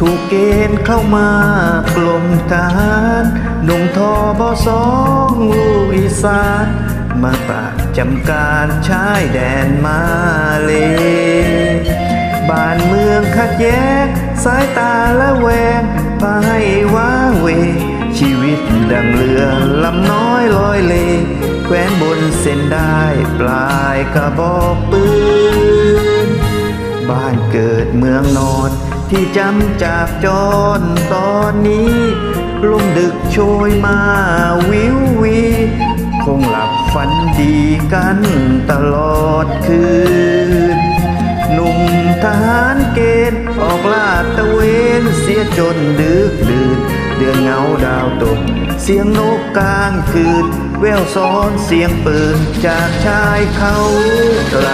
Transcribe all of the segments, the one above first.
ถูกเกณฑ์เข้ามากลมทหารหนุ่มทอบอสองลูกอีสานมาประจำการชายแดนมาเล บ้านเมืองขัดแย้งสายตาละแวงพาให้ว้าเว ชีวิตดังเรือลำน้อยลอยเลแคว้นบนเส้นได้ปลายกระบอกปืน บ้านเกิดเมืองนอน ที่จำจากจรตอนนี้ลมดึกโชยมาวิววี คงหลับฝันดีกันตลอดคืน หนุ่มทหารเกณฑ์ออกลาดตะเวนเสียจนดึกดื่น เดือนเงาดาวตก เสียงนกกลางคืน แววซ้อนเสียงปืนจากชายเขาไกล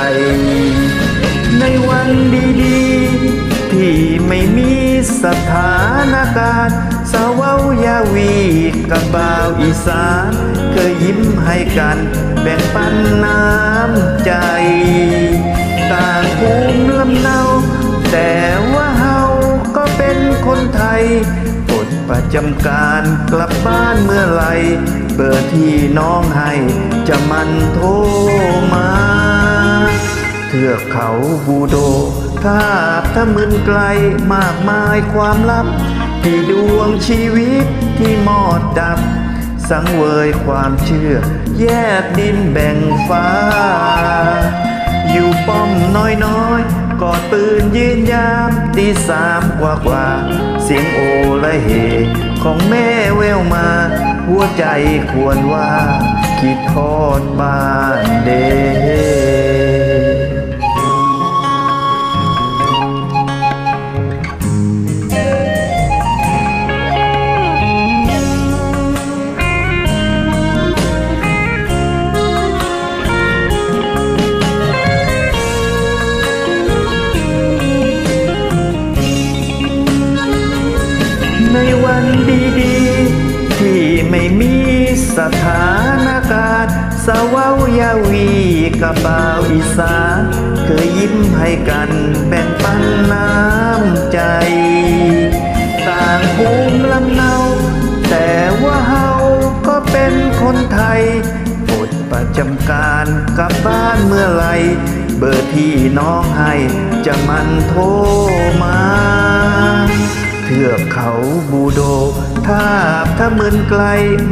านการณ์สาวยาวีกับบ่าวอีสานเคยยิ้มให้กันแบ่งปันน้ำใจ ต่างภูมิลำเนาแต่ว่าเฮาก็เป็นคนไทยปลดประจำการกลับบ้านเมื่อไหรเบอร์ที่น้องให้จะมันโทรมาเทือกเขาบูโดทาบถ้ามึนไกลมากมายความลับ ที่ดวงชีวิตที่มอดดับ สังเวยความเชื่อ แยกดินแบ่งฟ้า อยู่ป้อมน้อยๆ กอดปืนยืนยามตีสามกว่ากว่า เสียงโอและเฮของแม่แววมา หัวใจควรว่าคิดทอดบ้านันดีๆ ที่ไม่มีสถานการณ์สาวยาวีกับบ่าวอีสานเคยยิ้มให้กันแบ่งปันน้ำใจ ต่างภูมิลำเนาแต่ว่าเฮาก็เป็นคนไทยปลดประจำการกลับบ้านเมื่อไรเบอร์ที่น้องให้จะมันโทรมา เทือกเขาบูโดทาบถ้ามึนไกล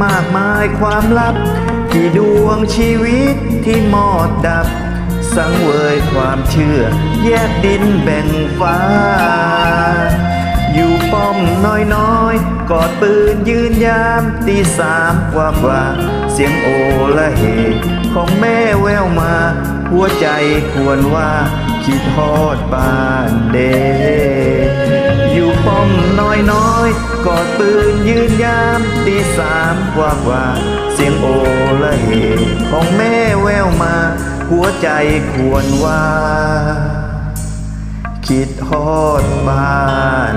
มากมายความลับที่ดวงชีวิตที่มอดดับ สังเวยความเชื่อ แยกดินแบ่งฟ้า อยู่ป้อมน้อยๆ กอดปืนยืนยามตีสามกว่ากว่า เสียงโอละเฮของแม่แววมา หัวใจควรว่าคิดฮอดบ้านเด้อ อยกอดปืนยืนยามตีสามกว่ากว่า เสียงโอละเหของแม่แววมา หัวใจควรว่า คิดฮอดบ้าน